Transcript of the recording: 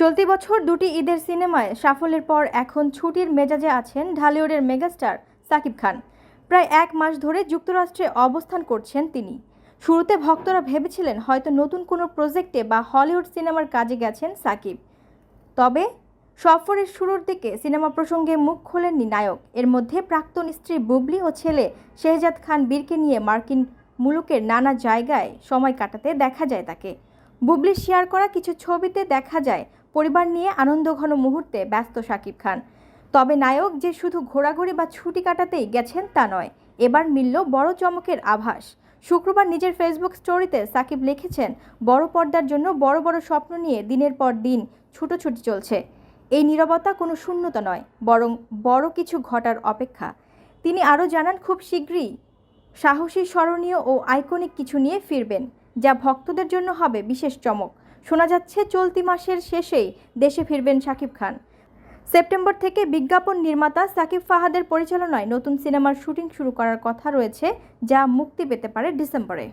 চলতি বছর দুটি ঈদের সিনেমায় সাফল্যের পর এখন ছুটির মেজাজে আছেন ঢালিউডের মেগাস্টার সাকিব খান। প্রায় এক মাস ধরে যুক্তরাষ্ট্রে অবস্থান করছেন তিনি। শুরুতে ভক্তরা ভেবেছিলেন হয়তো নতুন কোনো প্রজেক্টে বা হলিউড সিনেমার কাজে গেছেন সাকিব। তবে সফরের শুরুর দিকে সিনেমা প্রসঙ্গে মুখ খোলেননি নায়ক। এর মধ্যে প্রাক্তন স্ত্রী বুবলি ও ছেলে শেহজাদ খান বীরকে নিয়ে মার্কিন মুলুকের নানা জায়গায় সময় কাটাতে দেখা যায় তাকে। বুবলি শেয়ার করা কিছু ছবিতে দেখা যায়, পরিবার নিয়ে আনন্দঘন মুহূর্তে ব্যস্ত শাকিব খান। তবে নায়ক যে শুধু ঘোরাঘুরি বা ছুটি কাটাতেই গেছেন তা নয়, এবার মিলল বড় চমকের আভাস। শুক্রবার নিজের ফেসবুক স্টোরিতে সাকিব লিখেছেন, বড় পর্দার জন্য বড় বড় স্বপ্ন নিয়ে দিনের পর দিন ছুটোছুটি চলছে। এই নীরবতা কোনো শূন্যতা নয়, বরং বড় কিছু ঘটার অপেক্ষা। তিনি আরও জানান, খুব শীঘ্রই সাহসী, স্মরণীয় ও আইকনিক কিছু নিয়ে ফিরবেন। যা ভক্তদের জন্য হবে বিশেষ চমক। শোনা যাচ্ছে, চলতি মাসের শেষেই দেশে ফিরবেন শাকিব খান। সেপ্টেম্বর থেকে বিজ্ঞাপন নির্মাতা সাকিব ফাহাদের পরিচালনায় নতুন সিনেমার শুটিং শুরু করার কথা রয়েছে, যা মুক্তি পেতে পারে ডিসেম্বরে।